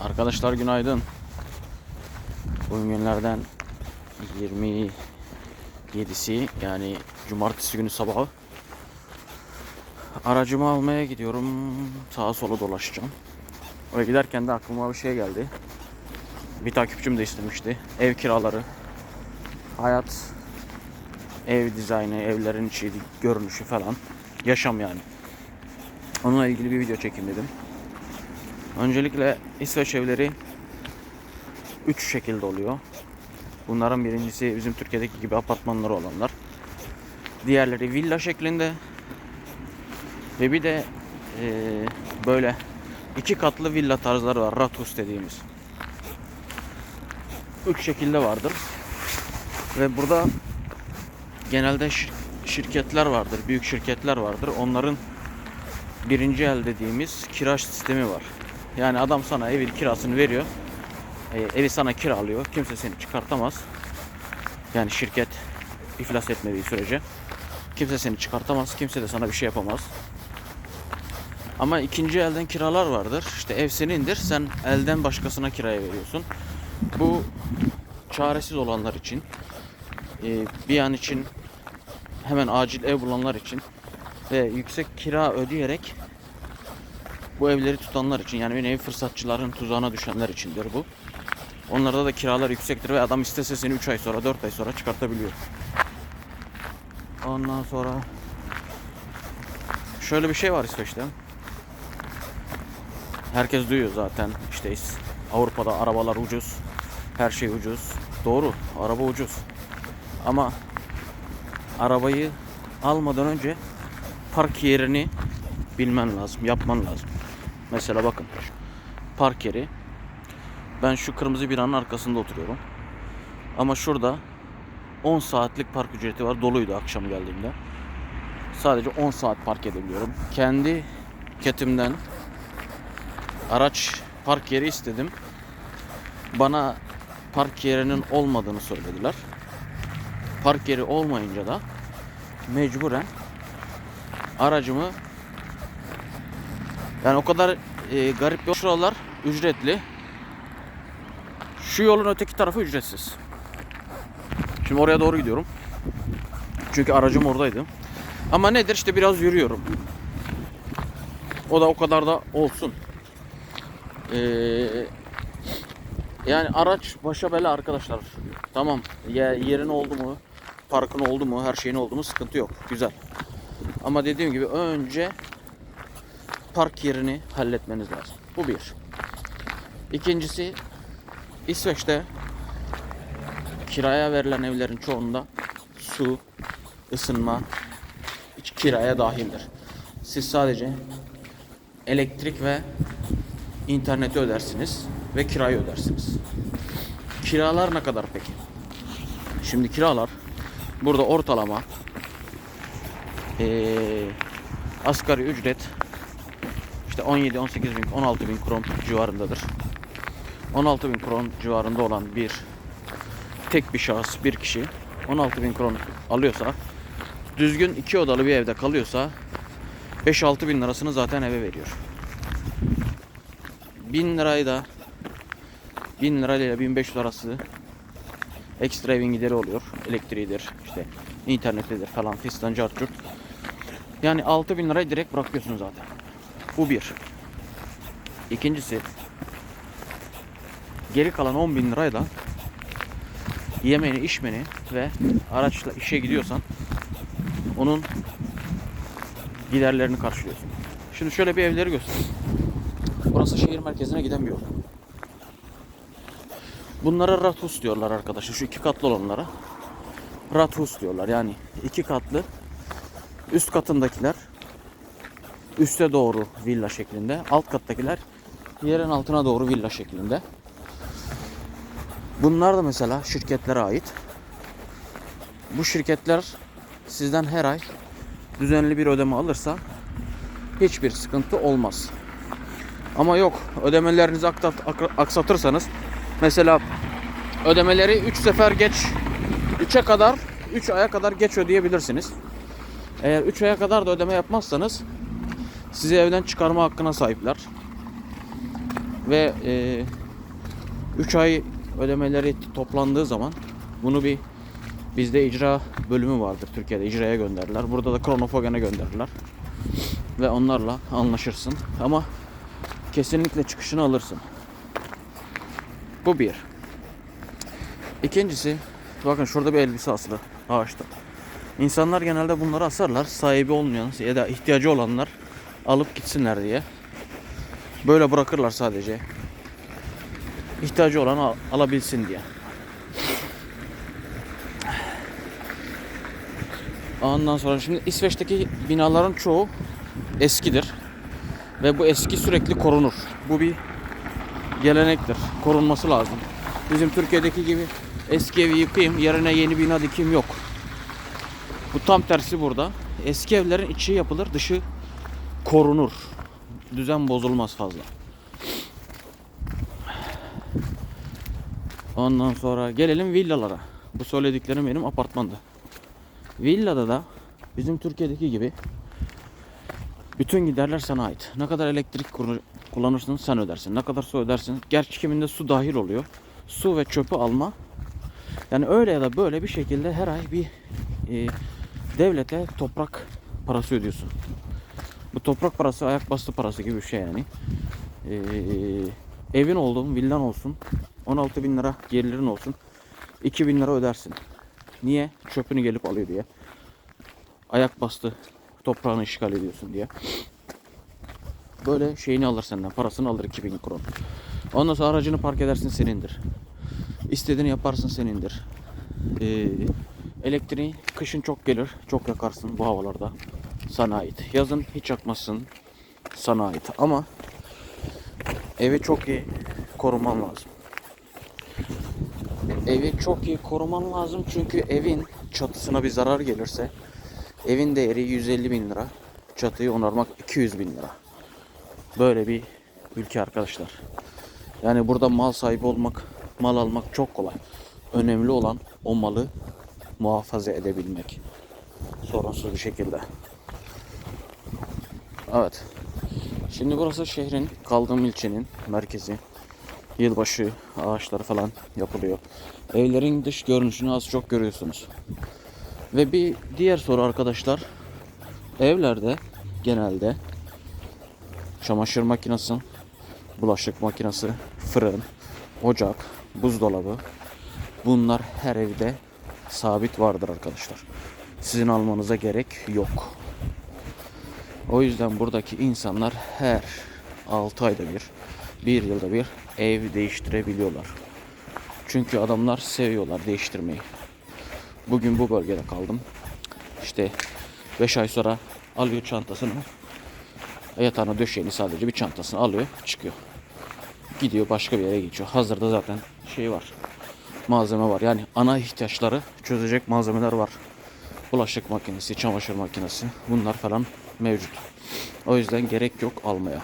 Arkadaşlar günaydın. Bugün günlerden 27'si yani cumartesi günü sabahı. Aracımı almaya gidiyorum. Sağa sola dolaşacağım. Ve giderken de aklıma bir şey geldi. Bir takipçim de istemişti. Ev kiraları, hayat, ev dizaynı, evlerin içi, görünüşü falan. Yaşam yani. Onunla ilgili bir video çekeyim dedim. Öncelikle İsveç evleri 3 şekilde oluyor. Bunların birincisi bizim Türkiye'deki gibi apartmanları olanlar. Diğerleri villa şeklinde. Ve bir de eee, böyle iki katlı villa tarzları var. Rathus dediğimiz. Üç şekilde vardır. Ve burada genelde şir- şirketler vardır. Büyük şirketler vardır. Onların birinci el dediğimiz kira sistemi var. Yani adam sana evin kirasını veriyor. E, evi sana kiralıyor. Kimse seni çıkartamaz. Yani şirket iflas etmediği sürece. Kimse seni çıkartamaz. Kimse de sana bir şey yapamaz. Ama ikinci elden kiralar vardır. İşte ev senindir. Sen elden başkasına kiraya veriyorsun. Bu çaresiz olanlar için e, bir an için hemen acil ev bulanlar için ve yüksek kira ödeyerek bu evleri tutanlar için yani bir nevi fırsatçıların tuzağına düşenler içindir bu. Onlarda da kiralar yüksektir ve adam istese seni 3 ay sonra 4 ay sonra çıkartabiliyor. Ondan sonra şöyle bir şey var İsveç'te. Herkes duyuyor zaten işte Avrupa'da arabalar ucuz. Her şey ucuz. Doğru araba ucuz. Ama arabayı almadan önce park yerini bilmen lazım, yapman lazım. Mesela bakın park yeri. Ben şu kırmızı binanın arkasında oturuyorum. Ama şurada 10 saatlik park ücreti var. Doluydu akşam geldiğimde. Sadece 10 saat park edebiliyorum. Kendi ketimden araç park yeri istedim. Bana park yerinin olmadığını söylediler. Park yeri olmayınca da mecburen aracımı yani o kadar e, garip yol şuralar ücretli. Şu yolun öteki tarafı ücretsiz. Şimdi oraya doğru gidiyorum. Çünkü aracım oradaydı. Ama nedir işte biraz yürüyorum. O da o kadar da olsun. Ee, yani araç başa bela arkadaşlar. Tamam. Ya, yerin oldu mu? Parkın oldu mu? Her şeyin oldu mu? Sıkıntı yok. Güzel. Ama dediğim gibi önce park yerini halletmeniz lazım. Bu bir. İkincisi İsveç'te kiraya verilen evlerin çoğunda su, ısınma kiraya dahildir. Siz sadece elektrik ve interneti ödersiniz ve kirayı ödersiniz. Kiralar ne kadar peki? Şimdi kiralar burada ortalama eee asgari ücret 17, 18 bin, 16 bin kron civarındadır. 16 bin kron civarında olan bir tek bir şahıs, bir kişi 16 bin kron alıyorsa düzgün iki odalı bir evde kalıyorsa 5-6 bin lirasını zaten eve veriyor. 1000 lirayı da 1000 lirayla 1500 arası ekstra evin gideri oluyor. Elektriğidir, işte internetidir falan fistan cartçurt. Yani 6000 lirayı direkt bırakıyorsun zaten. Bu bir. İkincisi geri kalan 10 bin lirayla yemeni, içmeni ve araçla işe gidiyorsan onun giderlerini karşılıyorsun. Şimdi şöyle bir evleri göstereyim. Burası şehir merkezine giden bir yol. Bunlara rathus diyorlar arkadaşlar. Şu iki katlı olanlara. Rathus diyorlar. Yani iki katlı üst katındakiler üste doğru villa şeklinde. Alt kattakiler yerin altına doğru villa şeklinde. Bunlar da mesela şirketlere ait. Bu şirketler sizden her ay düzenli bir ödeme alırsa hiçbir sıkıntı olmaz. Ama yok ödemelerinizi aktat- ak- aksatırsanız mesela ödemeleri 3 sefer geç 3'e kadar 3 aya kadar geç ödeyebilirsiniz. Eğer 3 aya kadar da ödeme yapmazsanız sizi evden çıkarma hakkına sahipler. Ve 3 ay ödemeleri toplandığı zaman bunu bir bizde icra bölümü vardır Türkiye'de icraya gönderirler. Burada da Kronofogen'e gönderirler. Ve onlarla anlaşırsın. Ama kesinlikle çıkışını alırsın. Bu bir. İkincisi bakın şurada bir elbise asılı ağaçta. İnsanlar genelde bunları asarlar. Sahibi olmayan ya da ihtiyacı olanlar alıp gitsinler diye. Böyle bırakırlar sadece. İhtiyacı olan al- alabilsin diye. Ondan sonra şimdi İsveç'teki binaların çoğu eskidir. Ve bu eski sürekli korunur. Bu bir gelenektir. Korunması lazım. Bizim Türkiye'deki gibi eski evi yıkayım yerine yeni bina dikeyim yok. Bu tam tersi burada. Eski evlerin içi yapılır, dışı korunur. Düzen bozulmaz fazla. Ondan sonra gelelim villalara. Bu söylediklerim benim apartmanda. Villada da bizim Türkiye'deki gibi bütün giderler sana ait. Ne kadar elektrik kullanırsın sen ödersin. Ne kadar su ödersin. Gerçi kiminde su dahil oluyor. Su ve çöpü alma. Yani öyle ya da böyle bir şekilde her ay bir e, devlete toprak parası ödüyorsun. Bu toprak parası ayak bastı parası gibi bir şey yani. Ee, evin oldu, villan olsun. 16 bin lira gelirin olsun. 2 bin lira ödersin. Niye? Çöpünü gelip alıyor diye. Ayak bastı toprağını işgal ediyorsun diye. Böyle şeyini alır senden. Parasını alır 2000 kron. Ondan sonra aracını park edersin senindir. İstediğini yaparsın senindir. Ee, elektriği kışın çok gelir. Çok yakarsın bu havalarda. Sana ait. Yazın hiç yakmazsın. Sana ait. Ama evi çok iyi koruman lazım. Evi çok iyi koruman lazım çünkü evin çatısına bir zarar gelirse evin değeri 150 bin lira. Çatıyı onarmak 200 bin lira. Böyle bir ülke arkadaşlar. Yani burada mal sahibi olmak, mal almak çok kolay. Önemli olan o malı muhafaza edebilmek. Sorunsuz bir şekilde. Evet. Şimdi burası şehrin, kaldığım ilçenin merkezi. Yılbaşı ağaçları falan yapılıyor. Evlerin dış görünüşünü az çok görüyorsunuz. Ve bir diğer soru arkadaşlar. Evlerde genelde çamaşır makinesi, bulaşık makinesi, fırın, ocak, buzdolabı bunlar her evde sabit vardır arkadaşlar. Sizin almanıza gerek yok. O yüzden buradaki insanlar her 6 ayda bir, bir yılda bir ev değiştirebiliyorlar. Çünkü adamlar seviyorlar değiştirmeyi. Bugün bu bölgede kaldım. İşte 5 ay sonra alıyor çantasını. Yatağına döşeğini sadece bir çantasını alıyor çıkıyor. Gidiyor başka bir yere geçiyor. Hazırda zaten şey var. Malzeme var. Yani ana ihtiyaçları çözecek malzemeler var. Bulaşık makinesi, çamaşır makinesi bunlar falan mevcut. O yüzden gerek yok almaya.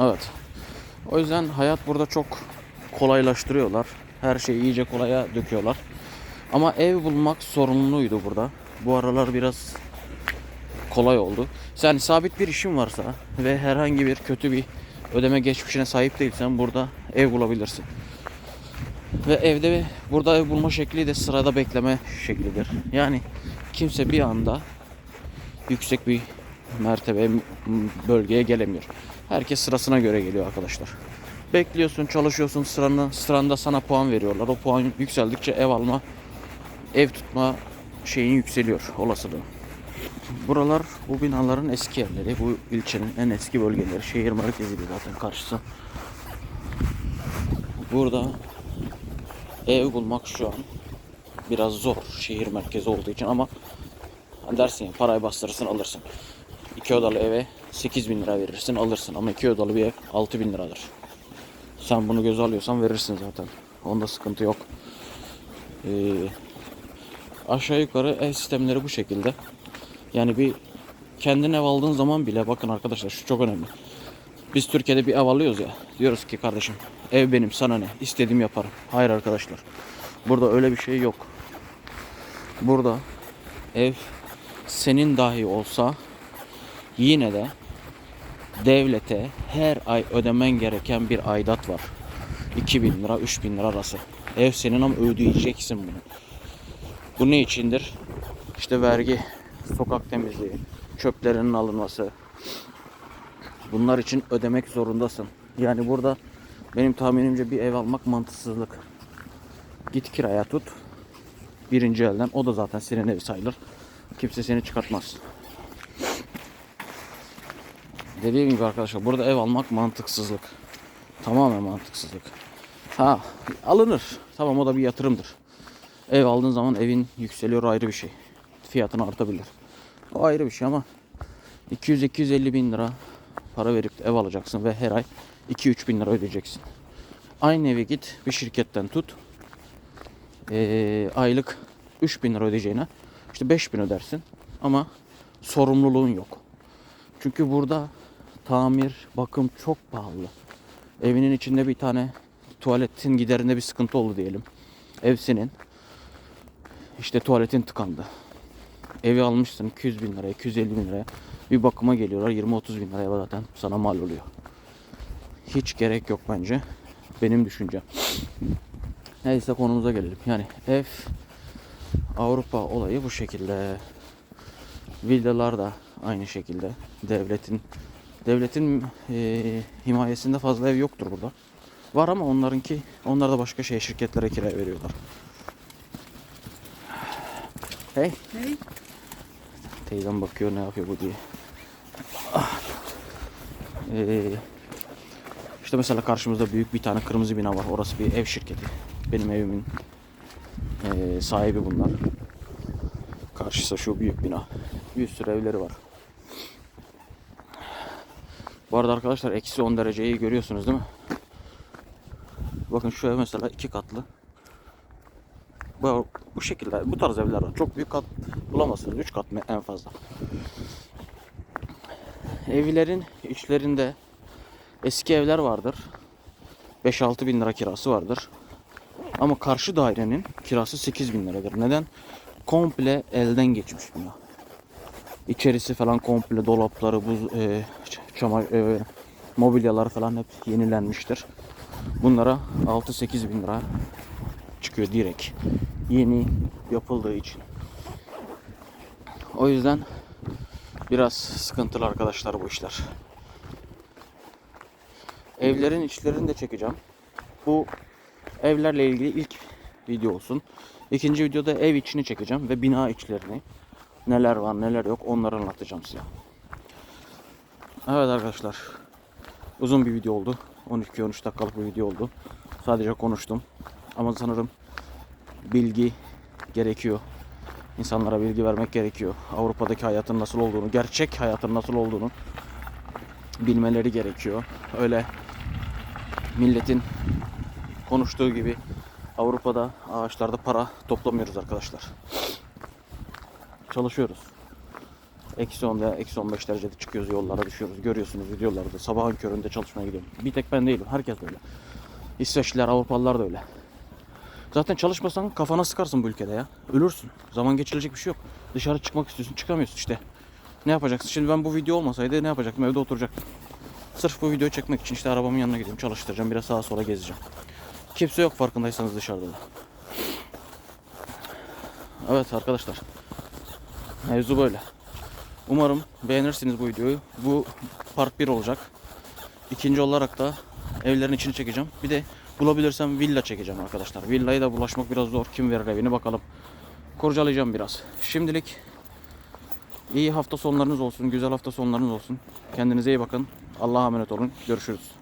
Evet. O yüzden hayat burada çok kolaylaştırıyorlar. Her şeyi iyice kolaya döküyorlar. Ama ev bulmak sorunluydu burada. Bu aralar biraz kolay oldu. Sen sabit bir işin varsa ve herhangi bir kötü bir ödeme geçmişine sahip değilsen burada ev bulabilirsin. Ve evde burada ev bulma şekli de sırada bekleme şeklidir. Yani kimse bir anda yüksek bir mertebe bölgeye gelemiyor. Herkes sırasına göre geliyor arkadaşlar. Bekliyorsun, çalışıyorsun, sıranı, sıranda sana puan veriyorlar. O puan yükseldikçe ev alma, ev tutma şeyin yükseliyor olasılığı. Buralar bu binaların eski yerleri. Bu ilçenin en eski bölgeleri. Şehir merkezi bir zaten karşısı. Burada ev bulmak şu an biraz zor şehir merkezi olduğu için ama dersin ya parayı bastırırsın alırsın. İki odalı eve 8 bin lira verirsin alırsın ama iki odalı bir ev 6 bin liradır. Sen bunu göze alıyorsan verirsin zaten. Onda sıkıntı yok. Ee, aşağı yukarı ev sistemleri bu şekilde. Yani bir kendin ev aldığın zaman bile bakın arkadaşlar şu çok önemli. Biz Türkiye'de bir ev alıyoruz ya. Diyoruz ki kardeşim ev benim sana ne? İstediğimi yaparım. Hayır arkadaşlar. Burada öyle bir şey yok. Burada ev senin dahi olsa yine de devlete her ay ödemen gereken bir aidat var. 2000 lira 3000 lira arası. Ev senin ama ödeyeceksin bunu. Bu ne içindir? İşte vergi, sokak temizliği, çöplerinin alınması. Bunlar için ödemek zorundasın. Yani burada benim tahminimce bir ev almak mantıksızlık. Git kiraya tut. Birinci elden. O da zaten senin evi sayılır. Kimse seni çıkartmaz. Dediğim gibi arkadaşlar burada ev almak mantıksızlık. Tamamen mantıksızlık. Ha alınır. Tamam o da bir yatırımdır. Ev aldığın zaman evin yükseliyor ayrı bir şey. Fiyatını artabilir. O ayrı bir şey ama 200-250 bin lira para verip ev alacaksın ve her ay 2-3 bin lira ödeyeceksin. Aynı evi git bir şirketten tut. Ee, aylık 3 bin lira ödeyeceğine işte 5 bin ödersin ama sorumluluğun yok. Çünkü burada tamir, bakım çok pahalı. Evinin içinde bir tane tuvaletin giderinde bir sıkıntı oldu diyelim. Ev senin. İşte tuvaletin tıkandı. Evi almışsın 200 bin liraya, 250 bin liraya. Bir bakıma geliyorlar 20-30 bin liraya zaten sana mal oluyor. Hiç gerek yok bence. Benim düşüncem. Neyse konumuza gelelim. Yani ev Avrupa olayı bu şekilde. Villalar da aynı şekilde. Devletin devletin eee, himayesinde fazla ev yoktur burada. Var ama onlarınki onlar da başka şey şirketlere kira veriyorlar. Hey. Hey. Teyzem bakıyor ne yapıyor bu diye. Ah. Ee, işte mesela karşımızda büyük bir tane kırmızı bina var. Orası bir ev şirketi. Benim evimin ee, sahibi bunlar. Karşısı şu büyük bina. Bir sürü evleri var. Bu arada arkadaşlar eksi 10 dereceyi görüyorsunuz değil mi? Bakın şu ev mesela iki katlı. Bu, bu şekilde bu tarz evler var. Çok büyük kat bulamazsınız. 3 kat mı en fazla. Evlerin içlerinde eski evler vardır. 5-6 bin lira kirası vardır. Ama karşı dairenin kirası 8 bin liradır. Neden? Komple elden geçmiş bina. İçerisi falan komple dolapları, buz, e, çama, e, mobilyalar falan hep yenilenmiştir. Bunlara 6-8 bin lira çıkıyor direkt. Yeni yapıldığı için. O yüzden biraz sıkıntılı arkadaşlar bu işler. Evlerin içlerini de çekeceğim. Bu evlerle ilgili ilk video olsun. İkinci videoda ev içini çekeceğim ve bina içlerini. Neler var neler yok onları anlatacağım size. Evet arkadaşlar. Uzun bir video oldu. 12-13 dakikalık bir video oldu. Sadece konuştum. Ama sanırım bilgi gerekiyor. İnsanlara bilgi vermek gerekiyor. Avrupa'daki hayatın nasıl olduğunu, gerçek hayatın nasıl olduğunu bilmeleri gerekiyor. Öyle milletin konuştuğu gibi Avrupa'da ağaçlarda para toplamıyoruz arkadaşlar. Çalışıyoruz. Eksi 10'da, eksi 15 derecede çıkıyoruz yollara düşüyoruz. Görüyorsunuz videolarda. Sabahın köründe çalışmaya gidiyorum. Bir tek ben değilim. Herkes böyle. İsveçliler, Avrupalılar da öyle. Zaten çalışmasan kafana sıkarsın bu ülkede ya. Ölürsün. Zaman geçilecek bir şey yok. Dışarı çıkmak istiyorsun çıkamıyorsun işte. Ne yapacaksın? Şimdi ben bu video olmasaydı ne yapacaktım? Evde oturacaktım. Sırf bu videoyu çekmek için işte arabamın yanına gideyim çalıştıracağım. Biraz sağa sola gezeceğim. Kimse yok farkındaysanız dışarıda da. Evet arkadaşlar. Mevzu böyle. Umarım beğenirsiniz bu videoyu. Bu part 1 olacak. İkinci olarak da evlerin içini çekeceğim. Bir de bulabilirsem villa çekeceğim arkadaşlar. Villaya da bulaşmak biraz zor. Kim verir evini bakalım. Kurcalayacağım biraz. Şimdilik iyi hafta sonlarınız olsun. Güzel hafta sonlarınız olsun. Kendinize iyi bakın. Allah'a emanet olun. Görüşürüz.